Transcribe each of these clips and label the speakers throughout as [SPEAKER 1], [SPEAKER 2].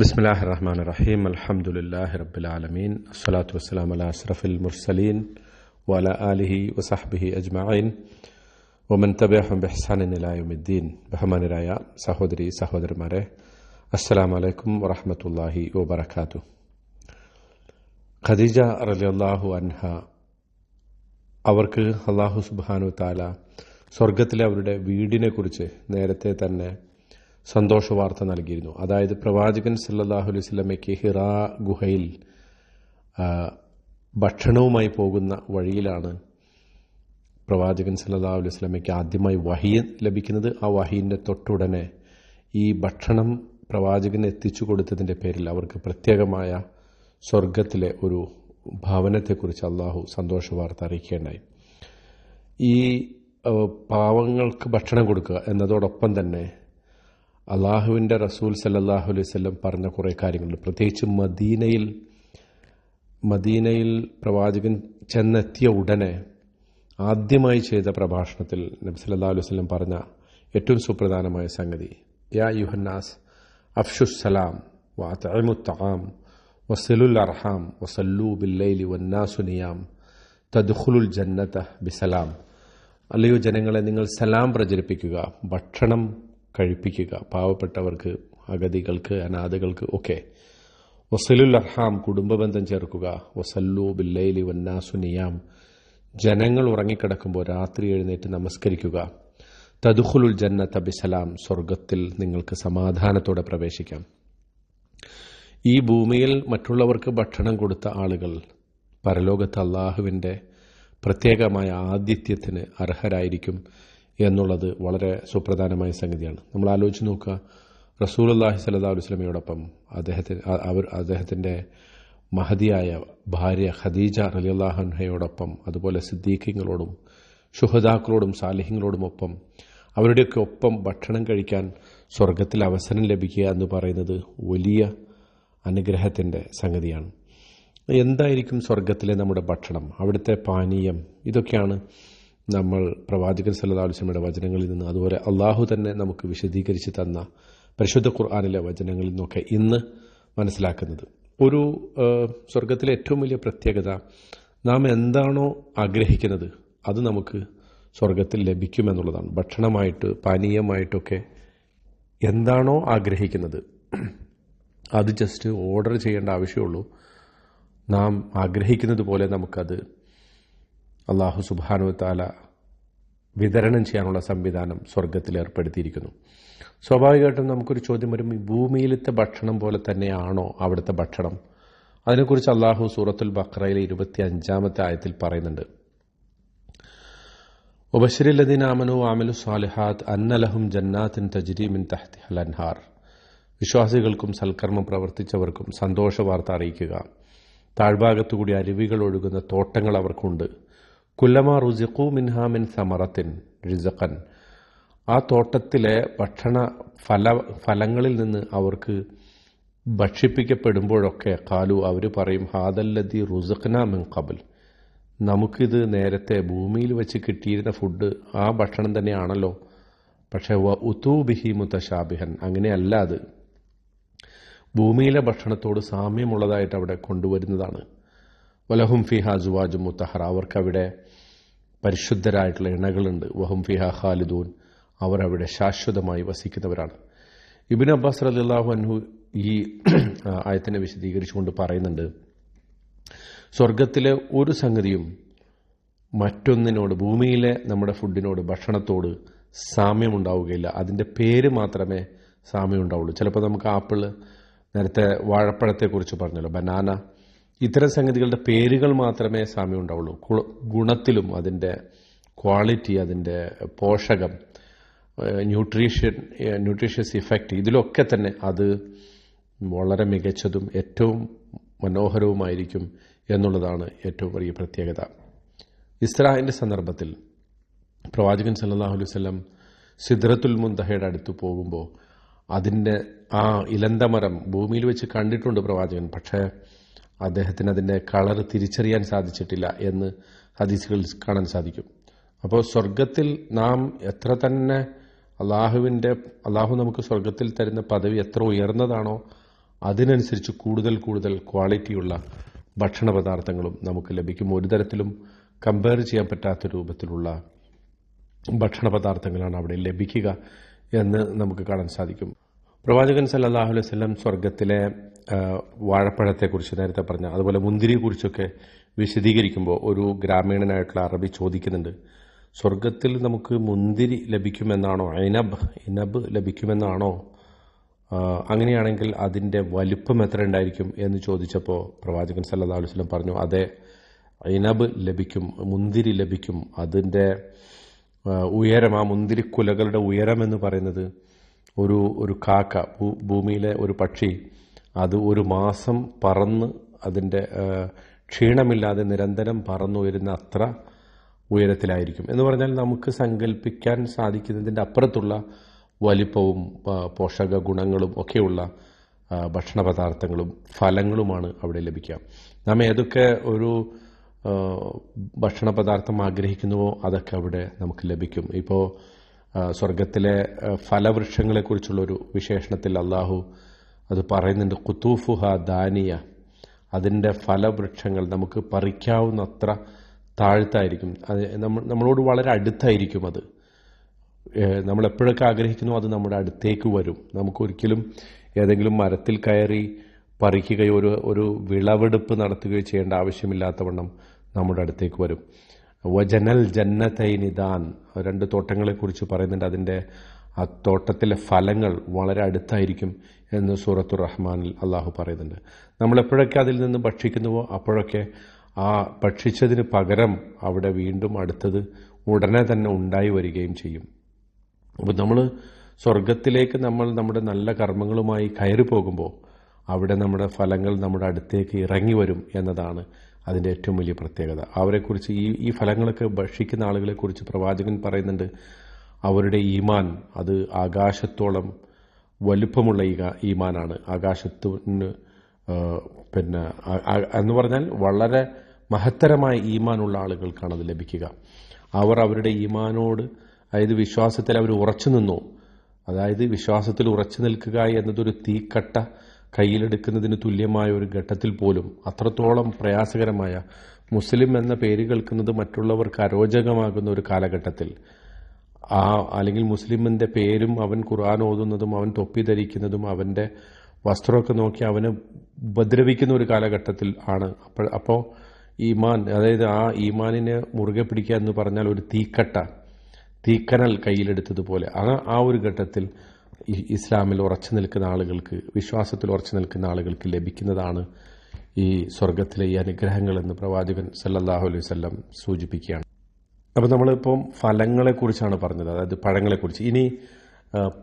[SPEAKER 1] بسم الله الرحمن الرحيم الحمد لله رب العالمين الصلاة والسلام على أشرف المرسلين وعلى آله وصحبه أجمعين ومن تبعهم بإحسان إلى يوم الدين ബഹുമാനരായ സഹോദരി സഹോദരന്മാരെ അസ്സലാമു അലൈക്കും വറഹ്മത്തുള്ളാഹി വബറകാത്തു ഖദീജ റളിയല്ലാഹു അൻഹ അവർക്ക് അള്ളാഹു സുബ്ഹാനു താല സ്വർഗത്തിലെ അവരുടെ വീടിനെ കുറിച്ച് നേരത്തെ തന്നെ സന്തോഷ വാർത്ത നൽകിയിരുന്നു. അതായത് പ്രവാചകൻ സല്ലല്ലാഹു അലൈഹി ഹിറാ ഗുഹയിൽ ഭക്ഷണവുമായി പോകുന്ന വഴിയിലാണ് പ്രവാചകൻ സല്ലല്ലാഹു അലൈഹി വസല്ലമയ്ക്ക് ആദ്യമായി വഹി ലഭിക്കുന്നത്. ആ വഹീന്റെ തൊട്ടുടനെ ഈ ഭക്ഷണം പ്രവാചകന് എത്തിച്ചു കൊടുത്തതിന്റെ പേരിൽ അവർക്ക് പ്രത്യേകമായ സ്വർഗത്തിലെ ഒരു ഭവനത്തെക്കുറിച്ച് അള്ളാഹു സന്തോഷ വാർത്ത അറിയിക്കേണ്ടായി ഈ പാവങ്ങൾക്ക് ഭക്ഷണം കൊടുക്കുക എന്നതോടൊപ്പം തന്നെ അള്ളാഹുവിന്റെ റസൂൽ സല്ലാഹു അലൈഹി വസല്ലം പറഞ്ഞ കുറേ കാര്യങ്ങളുണ്ട്. പ്രത്യേകിച്ച് മദീനയിൽ മദീനയിൽ പ്രവാചകൻ ചെന്നെത്തിയ ഉടനെ ആദ്യമായി ചെയ്ത പ്രഭാഷണത്തിൽ നബി സല്ലാ അലൈഹി വസല്ലം പറഞ്ഞ ഏറ്റവും സുപ്രധാനമായ സംഗതി യാ യുഹന്നാസ് അഫ്ഷുസലാം സലാം വസലുൽ അർഹാം വസല്ലു ബില്ലൈലി വന്നാസുനിയാം തദ്ഹുലുൽ തദ്ഖുലുൽ ജന്നത ബിസലാം. അല്ലയോ ജനങ്ങളെ നിങ്ങൾ സലാം പ്രചരിപ്പിക്കുക ഭക്ഷണം കഴിപ്പിക്കുക. പാവപ്പെട്ടവർക്ക് അഗതികൾക്ക് അനാഥകൾക്ക് ഒക്കെ. വസലുൽ അർഹാം കുടുംബബന്ധം ചേർക്കുക. വസല്ലു ബില്ലൈലി വന്നാസു നിയാം. ജനങ്ങൾ ഉറങ്ങിക്കിടക്കുമ്പോൾ രാത്രി എഴുന്നേറ്റ് നമസ്കരിക്കുക. തദുഖുലുൽ ജന്ന ബിസലാം. സ്വർഗത്തിൽ നിങ്ങൾക്ക് സമാധാനത്തോടെ പ്രവേശിക്കാം. ഈ ഭൂമിയിൽ മറ്റുള്ളവർക്ക് ഭക്ഷണം കൊടുത്ത ആളുകൾ പരലോകത്ത് അള്ളാഹുവിന്റെ പ്രത്യേകമായ ആതിഥ്യത്തിന് അർഹരായിരിക്കും. എന്നുള്ളത് വളരെ സുപ്രധാനമായ സംഗതിയാണ്. നമ്മൾ ആലോചിച്ച് നോക്കുക അള്ളാഹി സല്ലാ അലുസ്ലമയോടൊപ്പം അദ്ദേഹത്തിന് അവർ അദ്ദേഹത്തിന്റെ മഹതിയായ ഭാര്യ ഖദീജ റലിയല്ലാഹൻഹയോടൊപ്പം അതുപോലെ സിദ്ദീഖിങ്ങളോടും ഷുഹദാക്കളോടും സാലിഹിങ്ങളോടും ഒപ്പം അവരുടെയൊക്കെ ഒപ്പം ഭക്ഷണം കഴിക്കാൻ സ്വർഗത്തിൽ അവസരം ലഭിക്കുക എന്ന് പറയുന്നത് വലിയ അനുഗ്രഹത്തിന്റെ സംഗതിയാണ്. എന്തായിരിക്കും സ്വർഗത്തിലെ നമ്മുടെ ഭക്ഷണം? അവിടുത്തെ പാനീയം ഇതൊക്കെയാണ് നമ്മൾ പ്രവാചകൻ വസല്ലമയുടെ വചനങ്ങളിൽ നിന്ന് അതുപോലെ അള്ളാഹു തന്നെ നമുക്ക് വിശദീകരിച്ച് തന്ന പരിശുദ്ധ ഖുർആാനിലെ വചനങ്ങളിൽ നിന്നൊക്കെ ഇന്ന് മനസ്സിലാക്കുന്നത്. ഒരു സ്വർഗത്തിലെ ഏറ്റവും വലിയ പ്രത്യേകത നാം എന്താണോ ആഗ്രഹിക്കുന്നത് അത് നമുക്ക് സ്വർഗത്തിൽ ലഭിക്കുമെന്നുള്ളതാണ് ഭക്ഷണമായിട്ട് പാനീയമായിട്ടൊക്കെ എന്താണോ ആഗ്രഹിക്കുന്നത് അത് ജസ്റ്റ് ഓർഡർ ചെയ്യേണ്ട ആവശ്യമുള്ളൂ. നാം ആഗ്രഹിക്കുന്നത് പോലെ നമുക്കത് അള്ളാഹു സുബാനു താല വിതരണം ചെയ്യാനുള്ള സംവിധാനം സ്വർഗത്തിൽ ഏർപ്പെടുത്തിയിരിക്കുന്നു. സ്വാഭാവികമായിട്ടും നമുക്കൊരു ചോദ്യം വരും ഭൂമിയിലത്തെ ഭക്ഷണം പോലെ തന്നെയാണോ അവിടുത്തെ ഭക്ഷണം? അതിനെക്കുറിച്ച് അള്ളാഹു സൂറത്തുൽ ബക്രയിലെ ഇരുപത്തി അഞ്ചാമത്തെ ആയത്തിൽ പറയുന്നുണ്ട്. ആമനു ആമലു സാലിഹാത്ത് അന്നലഹും ജന്നാത്തിൻ തജ്രീമിൻ തഹ്തി അൻഹാർ. വിശ്വാസികൾക്കും സൽക്കർമ്മം പ്രവർത്തിച്ചവർക്കും സന്തോഷ വാർത്ത അറിയിക്കുക. താഴ്ഭാഗത്തുകൂടി അരുവികൾ ഒഴുകുന്ന തോട്ടങ്ങൾ അവർക്കുണ്ട്. കുല്ലമാ റുസിഖു മിൻഹാമിൻ സമറത്തിൻ റിസഖൻ. ആ തോട്ടത്തിലെ ഭക്ഷണ ഫല ഫലങ്ങളിൽ നിന്ന് അവർക്ക് ഭക്ഷിപ്പിക്കപ്പെടുമ്പോഴൊക്കെ കാലു അവർ പറയും ഹാദല്ലതി റുസഖ്ന മിൻ കബൽ നമുക്കിത് നേരത്തെ ഭൂമിയിൽ വെച്ച് കിട്ടിയിരുന്ന ഫുഡ് ആ ഭക്ഷണം തന്നെയാണല്ലോ. പക്ഷേ വ ഉത്തൂബിഹി മുത്തശാബിഹൻ അങ്ങനെയല്ല അത്. ഭൂമിയിലെ ഭക്ഷണത്തോട് സാമ്യമുള്ളതായിട്ട് അവിടെ കൊണ്ടുവരുന്നതാണ്. വലഹും ഫിഹാ ജുവാജു മുത്തഹറ അവർക്കവിടെ പരിശുദ്ധരായിട്ടുള്ള ഇണകളുണ്ട്. വഹും ഫിഹ ഖാലിദൂൻ. അവർ അവിടെ ശാശ്വതമായി വസിക്കുന്നവരാണ്. ഇബിൻ അബ്ബാസ് അലിള്ളാഹു അൻഹു ഈ ആയത്തിനെ വിശദീകരിച്ചുകൊണ്ട് പറയുന്നുണ്ട് സ്വർഗത്തിലെ ഒരു സംഗതിയും മറ്റൊന്നിനോട് ഭൂമിയിലെ നമ്മുടെ ഫുഡിനോട് ഭക്ഷണത്തോട് സാമ്യമുണ്ടാവുകയില്ല. അതിന്റെ പേര് മാത്രമേ സാമ്യം ഉണ്ടാവുള്ളൂ ചിലപ്പോൾ നമുക്ക് ആപ്പിൾ നേരത്തെ വാഴപ്പഴത്തെക്കുറിച്ച് പറഞ്ഞല്ലോ ബനാന ഇത്തരം സംഗതികളുടെ പേരുകൾ മാത്രമേ സാമ്യം ഉണ്ടാവുള്ളൂ. ഗുണത്തിലും അതിന്റെ ക്വാളിറ്റി അതിന്റെ പോഷകം ന്യൂട്രീഷ്യൻ ന്യൂട്രീഷ്യസ് ഇഫക്റ്റ് ഇതിലൊക്കെ തന്നെ അത് വളരെ മികച്ചതും ഏറ്റവും മനോഹരവുമായിരിക്കും എന്നുള്ളതാണ് ഏറ്റവും വലിയ പ്രത്യേകത. ഇസ്രാഹിന്റെ സന്ദർഭത്തിൽ പ്രവാചകൻ സല്ലല്ലാഹു അലൈഹി വസല്ലം സിദ്രത്തുൽ മുന്തഹയുടെ അടുത്ത് പോകുമ്പോൾ അതിന്റെ ആ ഇലന്തമരം ഭൂമിയിൽ വെച്ച് കണ്ടിട്ടുണ്ട് പ്രവാചകൻ. പക്ഷേ അദ്ദേഹത്തിന് അതിന്റെ കളർ തിരിച്ചറിയാൻ സാധിച്ചിട്ടില്ല എന്ന് ഹദീസുകളിൽ കാണാൻ സാധിക്കും. അപ്പോൾ സ്വർഗത്തിൽ നാം എത്ര തന്നെ അള്ളാഹുവിന്റെ അള്ളാഹു നമുക്ക് സ്വർഗത്തിൽ തരുന്ന പദവി എത്ര ഉയർന്നതാണോ അതിനനുസരിച്ച് കൂടുതൽ കൂടുതൽ ക്വാളിറ്റിയുള്ള ഭക്ഷണ പദാർത്ഥങ്ങളും നമുക്ക് ലഭിക്കും. ഒരു തരത്തിലും കമ്പയർ ചെയ്യാൻ പറ്റാത്ത രൂപത്തിലുള്ള ഭക്ഷണ പദാർത്ഥങ്ങളാണ് അവിടെ ലഭിക്കുക എന്ന് നമുക്ക് കാണാൻ സാധിക്കും. പ്രവാചകൻ സല്ലല്ലാഹു അലൈഹി വസല്ലം സ്വർഗത്തിലെ വാഴപ്പഴത്തെക്കുറിച്ച് നേരത്തെ പറഞ്ഞ അതുപോലെ മുന്തിരിയെക്കുറിച്ചൊക്കെ വിശദീകരിക്കുമ്പോൾ ഒരു ഗ്രാമീണനായിട്ടുള്ള അറബി ചോദിക്കുന്നുണ്ട് സ്വർഗത്തിൽ നമുക്ക് മുന്തിരി ലഭിക്കുമെന്നാണോ? ഇനബ് ഇനബ് ലഭിക്കുമെന്നാണോ? അങ്ങനെയാണെങ്കിൽ അതിന്റെ വലുപ്പം എത്ര ഉണ്ടായിരിക്കും? എന്ന് ചോദിച്ചപ്പോൾ പ്രവാചകൻ സല്ലല്ലാഹു അലൈഹി വസല്ലം പറഞ്ഞു അതെ ഇനബ് ലഭിക്കും മുന്തിരി ലഭിക്കും. അതിന്റെ ഉയരം ആ മുന്തിരി കുലകളുടെ ഉയരം എന്ന് പറയുന്നത് ഒരു ഒരു കാക്ക ഭൂമിയിലെ ഒരു പക്ഷി അത് ഒരു മാസം പറന്ന് അതിന്റെ ക്ഷീണമില്ലാതെ നിരന്തരം പറന്നുയരുന്ന അത്ര ഉയരത്തിലായിരിക്കും. എന്ന് പറഞ്ഞാൽ നമുക്ക് സങ്കല്പിക്കാൻ സാധിക്കുന്നതിന്റെ അപ്പുറത്തുള്ള വലിപ്പവും പോഷക ഗുണങ്ങളും ഒക്കെയുള്ള ഭക്ഷണ പദാർത്ഥങ്ങളും ഫലങ്ങളുമാണ് അവിടെ ലഭിക്കുക. നാം ഏതൊക്കെ ഒരു ഭക്ഷണ പദാർത്ഥം ആഗ്രഹിക്കുന്നുവോ അതൊക്കെ അവിടെ നമുക്ക് ലഭിക്കും. ഇപ്പോൾ സ്വർഗത്തിലെ ഫലവൃക്ഷങ്ങളെക്കുറിച്ചുള്ളൊരു വിശേഷണത്തിൽ അള്ളാഹു അത് പറയുന്നുണ്ട് കുത്തൂഫുഹ ദാനിയ. അതിന്റെ ഫലവൃക്ഷങ്ങൾ നമുക്ക് പറിക്കാവുന്നത്ര താഴ്ത്തായിരിക്കും. അത് നമ്മൾ നമ്മളോട് വളരെ അടുത്തായിരിക്കും അത്. നമ്മൾ എപ്പോഴൊക്കെ ആഗ്രഹിക്കുന്നു അത് നമ്മുടെ അടുത്തേക്ക് വരും. നമുക്കൊരിക്കലും ഏതെങ്കിലും മരത്തിൽ കയറി പറിക്കുകയോ ഒരു ഒരു വിളവെടുപ്പ് നടത്തുകയോ ചെയ്യേണ്ട ആവശ്യമില്ലാത്തവണ്ണം നമ്മുടെ അടുത്തേക്ക് വരും. വജനൽ ജന്നതൈനിദാൻ. രണ്ട് തോട്ടങ്ങളെക്കുറിച്ച് പറയുന്നുണ്ട്. അതിന്റെ ആ തോട്ടത്തിലെ ഫലങ്ങൾ വളരെ അടുത്തായിരിക്കും എന്ന് സൂറത്തു റഹ്മാനിൽ അള്ളാഹു പറയുന്നുണ്ട്. നമ്മളെപ്പോഴൊക്കെ അതിൽ നിന്ന് ഭക്ഷിക്കുന്നുവോ അപ്പോഴൊക്കെ ആ ഭക്ഷിച്ചതിന് പകരം അവിടെ വീണ്ടും അടുത്തത് ഉടനെ തന്നെ ഉണ്ടായി വരികയും ചെയ്യും. അപ്പോൾ നമ്മൾ സ്വർഗത്തിലേക്ക് നമ്മൾ നമ്മുടെ നല്ല കർമ്മങ്ങളുമായി കയറി പോകുമ്പോൾ അവിടെ നമ്മുടെ ഫലങ്ങൾ നമ്മുടെ അടുത്തേക്ക് ഇറങ്ങി വരും എന്നതാണ് അതിന്റെ ഏറ്റവും വലിയ പ്രത്യേകത. അവരെക്കുറിച്ച് ഈ ഈ ഫലങ്ങളൊക്കെ ഭക്ഷിക്കുന്ന ആളുകളെക്കുറിച്ച് പ്രവാചകൻ പറയുന്നുണ്ട്. അവരുടെ ഈമാൻ അത് ആകാശത്തോളം വലുപ്പമുള്ള ഈ ഈമാനാണ്. ആകാശത്തിന് പിന്നെ എന്ന് പറഞ്ഞാൽ വളരെ മഹത്തരമായ ഈമാനുള്ള ആളുകൾക്കാണ് അത് ലഭിക്കുക. അവർ അവരുടെ ഈമാനോട് അതായത് വിശ്വാസത്തിൽ അവർ ഉറച്ചു നിന്നു. അതായത് വിശ്വാസത്തിൽ ഉറച്ചു നിൽക്കുക എന്നതൊരു തീക്കട്ട കയ്യിലെടുക്കുന്നതിന് തുല്യമായ ഒരു ഘട്ടത്തിൽ പോലും അത്രത്തോളം പ്രയാസകരമായ മുസ്ലിം എന്ന പേര് കേൾക്കുന്നത് മറ്റുള്ളവർക്ക് അരോചകമാകുന്ന ഒരു കാലഘട്ടത്തിൽ ആ അല്ലെങ്കിൽ മുസ്ലിമിന്റെ പേരും അവൻ ഖുർആൻ ഓതുന്നതും അവൻ തൊപ്പി ധരിക്കുന്നതും അവന്റെ വസ്ത്രമൊക്കെ നോക്കി അവനെ ഉപദ്രവിക്കുന്ന ഒരു കാലഘട്ടത്തിൽ ആണ്. അപ്പോൾ അപ്പോൾ ഈമാൻ അതായത് ആ ഈമാനിനെ മുറുകെ പിടിക്കുക എന്ന് പറഞ്ഞാൽ ഒരു തീക്കട്ട തീക്കനൽ കയ്യിലെടുത്തതുപോലെ. ആ ആ ഒരു ഘട്ടത്തിൽ ഇസ്ലാമിൽ ഉറച്ചു നിൽക്കുന്ന ആളുകൾക്ക് വിശ്വാസത്തിൽ ഉറച്ചു നിൽക്കുന്ന ആളുകൾക്ക് ലഭിക്കുന്നതാണ് ഈ സ്വർഗത്തിലെ ഈ അനുഗ്രഹങ്ങളെന്ന് പ്രവാചകൻ സല്ലാഹു അലൈഹി വസല്ലം സൂചിപ്പിക്കുകയാണ്. അപ്പോൾ നമ്മളിപ്പം ഫലങ്ങളെക്കുറിച്ചാണ് പറഞ്ഞത്. അതായത് പഴങ്ങളെക്കുറിച്ച്. ഇനി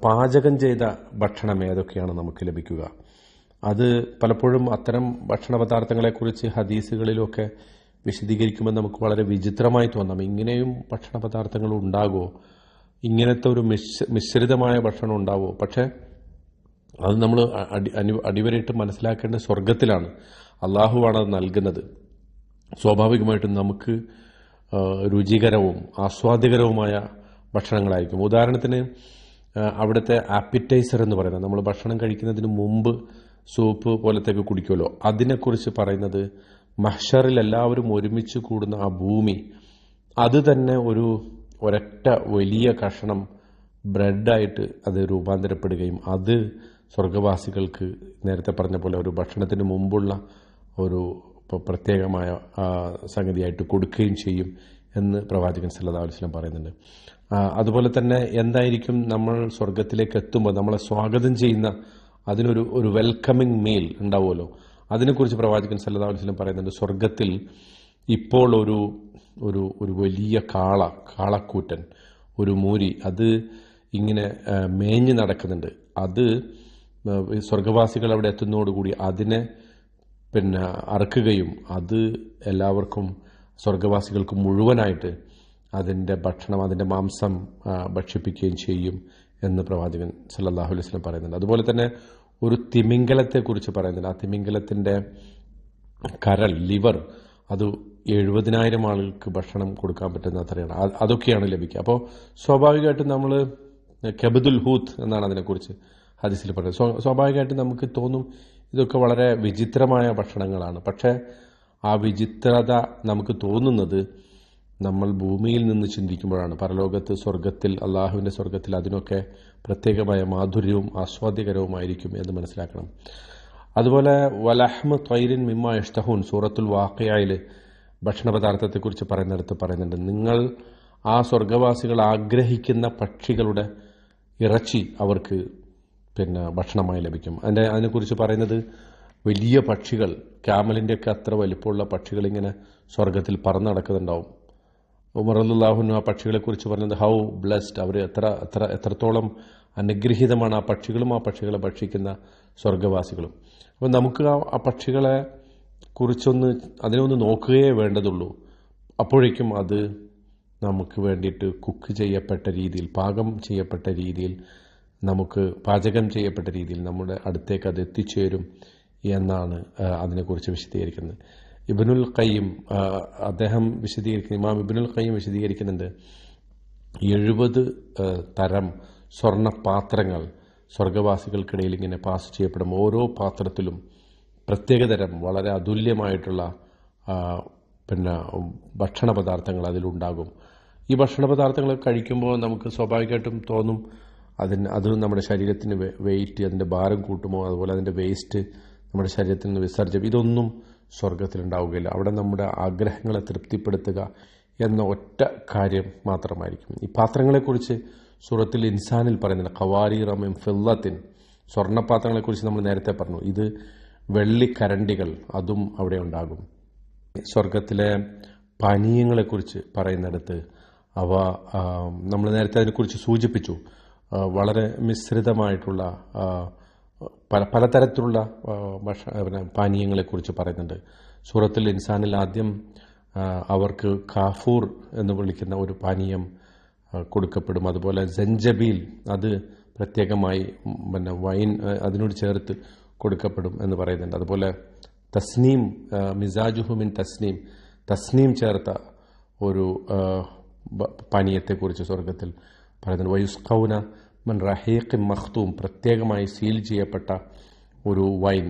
[SPEAKER 1] പാചകം ചെയ്ത ഭക്ഷണം ഏതൊക്കെയാണ് നമുക്ക് ലഭിക്കുക? അത് പലപ്പോഴും അത്തരം ഭക്ഷണ പദാർത്ഥങ്ങളെക്കുറിച്ച് ഹദീസുകളിലൊക്കെ വിശദീകരിക്കുമ്പോൾ നമുക്ക് വളരെ വിചിത്രമായി തോന്നാം. ഇങ്ങനെയും ഭക്ഷണ പദാർത്ഥങ്ങൾ ഉണ്ടാകുമോ ഇങ്ങനത്തെ ഒരു മിശ് മിശ്രിതമായ ഭക്ഷണം ഉണ്ടാവുമോ പക്ഷേ അത് നമ്മൾ അടി അനു അടിവരയിട്ട് മനസ്സിലാക്കേണ്ട സ്വർഗത്തിലാണ് അള്ളാഹുവാണ് അത് നൽകുന്നത്. സ്വാഭാവികമായിട്ടും നമുക്ക് രുചികരവും ആസ്വാദ്യകരവുമായ ഭക്ഷണങ്ങളായിരിക്കും. ഉദാഹരണത്തിന് അവിടുത്തെ ആപ്പിറ്റൈസർ എന്ന് പറയുന്നത് നമ്മൾ ഭക്ഷണം കഴിക്കുന്നതിന് മുമ്പ് സൂപ്പ് പോലത്തെയൊക്കെ കുടിക്കുമല്ലോ. അതിനെക്കുറിച്ച് പറയുന്നത് മഹ്ഷറിൽ എല്ലാവരും ഒരുമിച്ച് കൂടുന്ന ആ ഭൂമി അത് തന്നെ ഒരു ഒരൊറ്റ വലിയ കഷണം ബ്രെഡായിട്ട് അത് രൂപാന്തരപ്പെടുകയും അത് സ്വർഗവാസികൾക്ക് നേരത്തെ പറഞ്ഞ പോലെ ഒരു ഭക്ഷണത്തിന് മുമ്പുള്ള ഒരു പ്രത്യേകമായ സംഗതിയായിട്ട് കൊടുക്കുകയും ചെയ്യും എന്ന് പ്രവാചകൻ സല്ലല്ലാഹു അലൈഹി വസല്ലം പറയുന്നുണ്ട്. അതുപോലെ തന്നെ എന്തായിരിക്കും നമ്മൾ സ്വർഗത്തിലേക്ക് എത്തുമ്പോൾ നമ്മളെ സ്വാഗതം ചെയ്യുന്ന അതിനൊരു ഒരു വെൽക്കമിങ് മീൽ ഉണ്ടാവുമല്ലോ? അതിനെക്കുറിച്ച് പ്രവാചകൻ സല്ലാ അലൈഹി വസല്ലം പറയുന്നുണ്ട്. സ്വർഗത്തിൽ ഇപ്പോൾ ഒരു ഒരു ഒരു വലിയ കാള കാളക്കൂറ്റൻ ഒരു മൂരി അത് ഇങ്ങനെ മേഞ്ഞ് നടക്കുന്നുണ്ട്. അത് സ്വർഗവാസികൾ അവിടെ എത്തുന്നതോടുകൂടി അതിനെ പിന്നെ അറുക്കുകയും അത് എല്ലാവർക്കും സ്വർഗവാസികൾക്ക് മുഴുവനായിട്ട് അതിന്റെ ഭക്ഷണം അതിന്റെ മാംസം ഭക്ഷിപ്പിക്കുകയും ചെയ്യും എന്ന് പ്രവാചകൻ സല്ലാഹു അലൈഹി വസല്ലം പറയുന്നുണ്ട്. അതുപോലെ തന്നെ ഒരു തിമിംഗലത്തെക്കുറിച്ച് പറയുന്നുണ്ട്. ആ തിമിംഗലത്തിന്റെ കരൾ ലിവർ അത് എഴുപതിനായിരം ആളുകൾക്ക് ഭക്ഷണം കൊടുക്കാൻ പറ്റുന്ന അത്രയാണ്. അതൊക്കെയാണ് ലഭിക്കുക. അപ്പോൾ സ്വാഭാവികമായിട്ടും നമ്മൾ കെബദുൽ ഹൂത്ത് എന്നാണ് അതിനെക്കുറിച്ച് ഹദീസിൽ പറയുന്നത്. സ്വ- സ്വാഭാവികമായിട്ടും നമുക്ക് തോന്നും ഇതൊക്കെ വളരെ വിചിത്രമായ ഭക്ഷണങ്ങളാണ്. പക്ഷേ ആ വിചിത്രത നമുക്ക് തോന്നുന്നത് നമ്മൾ ഭൂമിയിൽ നിന്ന് ചിന്തിക്കുമ്പോഴാണ്. പരലോകത്ത് സ്വർഗത്തിൽ അള്ളാഹുവിന്റെ സ്വർഗത്തിൽ അതിനൊക്കെ പ്രത്യേകമായ മാധുര്യവും ആസ്വാദ്യകരവുമായിരിക്കും എന്ന് മനസ്സിലാക്കണം. അതുപോലെ വലഹ്മ ത്വൈരിൻ മിമ്മ ഇഷ്ടഹൂൻ സൂറത്തുൽ വാക്കയായിൽ ഭക്ഷണ പദാർത്ഥത്തെക്കുറിച്ച് പറയുന്നിടത്ത് പറയുന്നുണ്ട്. നിങ്ങൾ ആ സ്വർഗവാസികൾ ആഗ്രഹിക്കുന്ന പക്ഷികളുടെ ഇറച്ചി അവർക്ക് പിന്നെ ഭക്ഷണമായി ലഭിക്കും. അതിന്റെ അതിനെക്കുറിച്ച് പറയുന്നത് വലിയ പക്ഷികൾ ക്യാമലിന്റെ ഒക്കെ അത്ര വലിപ്പമുള്ള പക്ഷികൾ ഇങ്ങനെ സ്വർഗത്തിൽ പറന്ന് നടക്കുന്നുണ്ടാവും. ഉമറുല്ലാഹുനു ആ പക്ഷികളെക്കുറിച്ച് പറഞ്ഞത് ഹൗ ബ്ലെസ്ഡ് അവർ എത്ര എത്ര എത്രത്തോളം അനുഗ്രഹീതമാണ് ആ പക്ഷികളും ആ പക്ഷികളെ ഭക്ഷിക്കുന്ന സ്വർഗവാസികളും അപ്പം നമുക്ക് ആ പക്ഷികളെ കുറിച്ചൊന്ന് അതിനെ ഒന്ന് നോക്കുകയേ വേണ്ടതുള്ളൂ. അപ്പോഴേക്കും അത് നമുക്ക് വേണ്ടിയിട്ട് കുക്ക് ചെയ്യപ്പെട്ട രീതിയിൽ പാകം ചെയ്യപ്പെട്ട രീതിയിൽ നമുക്ക് പാചകം ചെയ്യപ്പെട്ട രീതിയിൽ നമ്മുടെ അടുത്തേക്ക് അത് എത്തിച്ചേരും എന്നാണ് അതിനെക്കുറിച്ച് വിശദീകരിക്കുന്നത്. ഇബിനുൽ കയ്യം അദ്ദേഹം വിശദീകരിക്കുന്ന ഇമാം ഇബിനുൽ കയ്യം വിശദീകരിക്കുന്നുണ്ട് എഴുപത് തരം സ്വർണപാത്രങ്ങൾ സ്വർഗവാസികൾക്കിടയിൽ ഇങ്ങനെ പാസ് ചെയ്യപ്പെടും. ഓരോ പാത്രത്തിലും പ്രത്യേകതരം വളരെ അതുല്യമായിട്ടുള്ള പിന്നെ ഭക്ഷണ പദാർത്ഥങ്ങൾ അതിലുണ്ടാകും. ഈ ഭക്ഷണ പദാർത്ഥങ്ങൾ കഴിക്കുമ്പോൾ നമുക്ക് സ്വാഭാവികമായിട്ടും തോന്നും അതിന് അത് നമ്മുടെ ശരീരത്തിന് വെയിറ്റ് അതിന്റെ ഭാരം കൂട്ടുമോ അതുപോലെ അതിന്റെ വേസ്റ്റ് നമ്മുടെ ശരീരത്തിൽ നിന്ന് വിസർജ്യം ഇതൊന്നും സ്വർഗത്തിലുണ്ടാവുകയില്ല അവിടെ നമ്മുടെ ആഗ്രഹങ്ങളെ തൃപ്തിപ്പെടുത്തുക എന്ന ഒറ്റ കാര്യം മാത്രമായിരിക്കും. ഈ പാത്രങ്ങളെക്കുറിച്ച് സൂറത്തിൽ ഇൻസാനിൽ പറയുന്നില്ല ഖവാരി റമം ഫില്ലത്തിൻ. സ്വർണപാത്രങ്ങളെക്കുറിച്ച് നമ്മൾ നേരത്തെ പറഞ്ഞു. ഇത് വെള്ളിക്കരണ്ടികൾ അതും അവിടെ ഉണ്ടാകും. സ്വർഗത്തിലെ പാനീയങ്ങളെക്കുറിച്ച് പറയുന്നിടത്ത് അവ നമ്മൾ നേരത്തെ അതിനെക്കുറിച്ച് സൂചിപ്പിച്ചു. വളരെ മിശ്രിതമായിട്ടുള്ള പല പലതരത്തിലുള്ള ഭക്ഷ പിന്നെ പാനീയങ്ങളെക്കുറിച്ച് പറയുന്നുണ്ട്. സൂറത്തിൽ ഇൻസാനിൽ ആദ്യം അവർക്ക് കാഫൂർ എന്ന് വിളിക്കുന്ന ഒരു പാനീയം കൊടുക്കപ്പെടും. അതുപോലെ ജഞ്ചബീൽ അത് പ്രത്യേകമായി പിന്നെ വൈൻ അതിനോട് ചേർത്ത് കൊടുക്കപ്പെടും എന്ന് പറയുന്നുണ്ട്. അതുപോലെ തസ്നീം മിസാജുഹുമിൻ തസ്നീം തസ്നീം ചേർത്ത ഒരു പാനീയത്തെക്കുറിച്ച് സ്വർഗത്തിൽ പറയുന്നുണ്ട് വയുസ്കൗന മൻ റഹീഖ് മഖ്തൂം. പ്രത്യേകമായി സീൽ ചെയ്യപ്പെട്ട ഒരു വൈൻ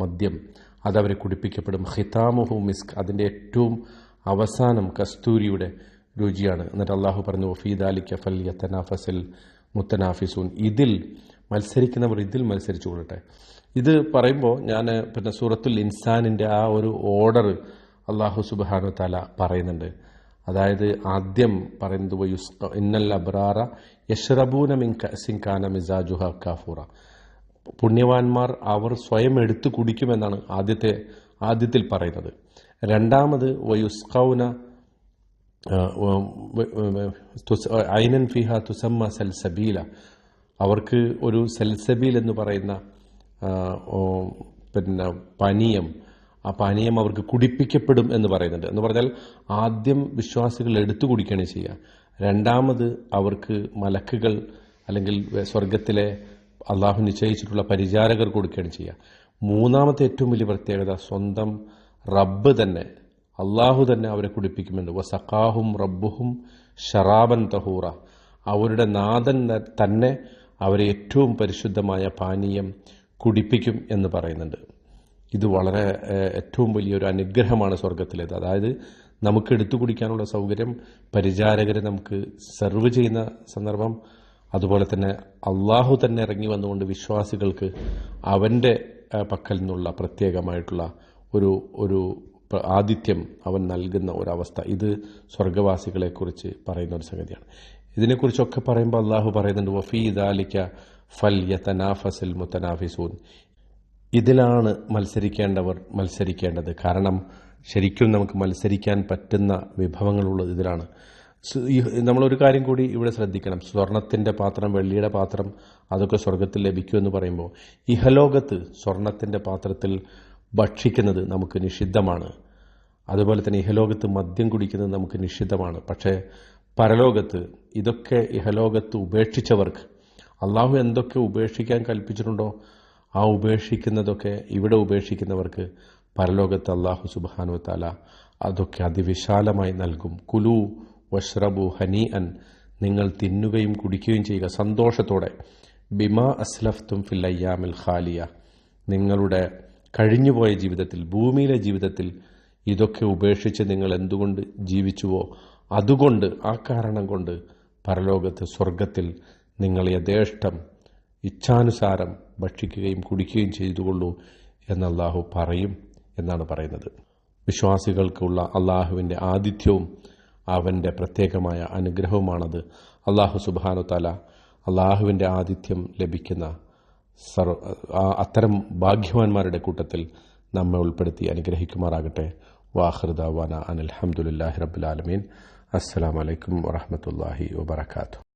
[SPEAKER 1] മദ്യം അതവരെ കുടിപ്പിക്കപ്പെടും. ഹിതാമുഹു മിസ്ക് അതിന്റെ ഏറ്റവും അവസാനം കസ്തൂരിയുടെ രുചിയാണ്. എന്നിട്ട് അള്ളാഹു പറഞ്ഞു വഫീദാലിക്ക ഫൽ യത്തനാഫസിൽ മുത്തനാഫിസൂൻ. ഇതിൽ മത്സരിക്കുന്നവർ ഇതിൽ മത്സരിച്ചു കൊള്ളട്ടെ. ഇത് പറയുമ്പോൾ ഞാൻ പിന്നെ സൂറത്തുൽ ഇൻസാനിന്റെ ആ ഒരു ഓർഡർ അള്ളാഹു സുബാനു തല പറയുന്നുണ്ട്. അതായത് ആദ്യം പറയുന്നത് വയുസ്ക ഇന്നൽ അബ്രാറ യഷ്റബൂന മിൻ കസിൻകാന മിസാജുഹ കാഫൂറ. പുണ്യവാന്മാർ അവർ സ്വയം എടുത്തു കുടിക്കുമെന്നാണ് ആദ്യത്തെ ആദ്യത്തിൽ പറയുന്നത്. രണ്ടാമത് വയുസ്കൗന ഐനൻ ഫിഹ തുസമ്മ സൽസബീല. അവർക്ക് ഒരു സൽസബീൽ എന്ന് പറയുന്ന പിന്നെ പാനീയം ആ പാനീയം അവർക്ക് കുടിപ്പിക്കപ്പെടും എന്ന് പറയുന്നുണ്ട്. എന്ന് പറഞ്ഞാൽ ആദ്യം വിശ്വാസികൾ എടുത്തു കുടിക്കുകയാണ് ചെയ്യുക. രണ്ടാമത് അവർക്ക് മലക്കുകൾ അല്ലെങ്കിൽ സ്വർഗത്തിലെ അള്ളാഹു നിശ്ചയിച്ചിട്ടുള്ള പരിചാരകർ കൊടുക്കുകയാണ് ചെയ്യുക. മൂന്നാമത്തെ ഏറ്റവും വലിയ പ്രത്യേകത സ്വന്തം റബ്ബ് തന്നെ അള്ളാഹു തന്നെ അവരെ കുടിപ്പിക്കുമെന്ന്. വസഖാഹും റബ്ബുഹും ഷറാബൻ തഹൂറ. അവരുടെ നാഥൻ തന്നെ അവരെ ഏറ്റവും പരിശുദ്ധമായ പാനീയം കുടിപ്പിക്കും എന്ന് പറയുന്നുണ്ട്. ഇത് വളരെ ഏറ്റവും വലിയൊരു അനുഗ്രഹമാണ് സ്വർഗത്തിലേത് അതായത് നമുക്ക് എടുത്തു കുടിക്കാനുള്ള സൗകര്യം പരിചാരകരെ നമുക്ക് സെർവ് ചെയ്യുന്ന സന്ദർഭം അതുപോലെ തന്നെ അള്ളാഹു തന്നെ ഇറങ്ങി വന്നുകൊണ്ട് വിശ്വാസികൾക്ക് അവന്റെ പക്കൽ നിന്നുള്ള പ്രത്യേകമായിട്ടുള്ള ഒരു ഒരു ആതിഥ്യം അവൻ നൽകുന്ന ഒരവസ്ഥ. ഇത് സ്വർഗവാസികളെക്കുറിച്ച് പറയുന്ന ഒരു സംഗതിയാണ്. ഇതിനെക്കുറിച്ചൊക്കെ പറയുമ്പോൾ അള്ളാഹു പറയുന്നുണ്ട് വഫീ ദാലിക്ക ഫൽ യതനാഫസിൽ മുത്തനാഫിസൂൻ ഇതിലാണ് മത്സരിക്കേണ്ടവർ മത്സരിക്കേണ്ടത്. കാരണം ശരിക്കും നമുക്ക് മത്സരിക്കാൻ പറ്റുന്ന വിഭവങ്ങളുള്ളത് ഇതിലാണ്. നമ്മളൊരു കാര്യം കൂടി ഇവിടെ ശ്രദ്ധിക്കണം. സ്വർണത്തിന്റെ പാത്രം വെള്ളിയുടെ പാത്രം അതൊക്കെ സ്വർഗത്തിൽ ലഭിക്കുമെന്ന് പറയുമ്പോൾ ഇഹലോകത്ത് സ്വർണത്തിന്റെ പാത്രത്തിൽ ഭക്ഷിക്കുന്നത് നമുക്ക് നിഷിദ്ധമാണ്. അതുപോലെ തന്നെ ഇഹലോകത്ത് മദ്യം കുടിക്കുന്നത് നമുക്ക് നിഷിദ്ധമാണ്. പക്ഷേ പരലോകത്ത് ഇതൊക്കെ ഇഹലോകത്ത് ഉപേക്ഷിച്ചവർക്ക് അള്ളാഹു എന്തൊക്കെ ഉപേക്ഷിക്കാൻ കൽപ്പിച്ചിട്ടുണ്ടോ? ആ ഉപേക്ഷിക്കുന്നതൊക്കെ ഇവിടെ ഉപേക്ഷിക്കുന്നവർക്ക് പരലോകത്ത് അള്ളാഹു സുബാനു താല അതൊക്കെ അതിവിശാലമായി നൽകും. കുലു വഷ്റബു ഹനി അൻ നിങ്ങൾ തിന്നുകയും കുടിക്കുകയും ചെയ്യുക സന്തോഷത്തോടെ. ബിമാ അസ്ലഫ്തും ഫിൽ അയ്യാമിൽ ഖാലിയ. നിങ്ങളുടെ കഴിഞ്ഞുപോയ ജീവിതത്തിൽ ഭൂമിയിലെ ജീവിതത്തിൽ ഇതൊക്കെ ഉപേക്ഷിച്ച് നിങ്ങൾ എന്തുകൊണ്ട് ജീവിച്ചുവോ അതുകൊണ്ട് ആ കാരണം കൊണ്ട് പരലോകത്ത് സ്വർഗത്തിൽ നിങ്ങൾ യഥേഷ്ടം ഇച്ഛാനുസാരം ഭക്ഷിക്കുകയും കുടിക്കുകയും ചെയ്തുകൊള്ളൂ എന്ന് അള്ളാഹു പറയും എന്നാണ് പറയുന്നത്. വിശ്വാസികൾക്കുള്ള അള്ളാഹുവിന്റെ ആതിഥ്യവും അവന്റെ പ്രത്യേകമായ അനുഗ്രഹവുമാണത്. അള്ളാഹു സുബാനു തല അള്ളാഹുവിന്റെ ആതിഥ്യം ലഭിക്കുന്ന സർവ അത്തരം ഭാഗ്യവാന്മാരുടെ കൂട്ടത്തിൽ നമ്മെ ഉൾപ്പെടുത്തി അനുഗ്രഹിക്കുമാറാകട്ടെ. വാഹൃദാവാന അനിൽഹമുല്ലാഹി റബുലാലമീൻ അസ്സലാമലൈക്കും വാഹമത്തല്ലാഹി വബർക്കാത്തു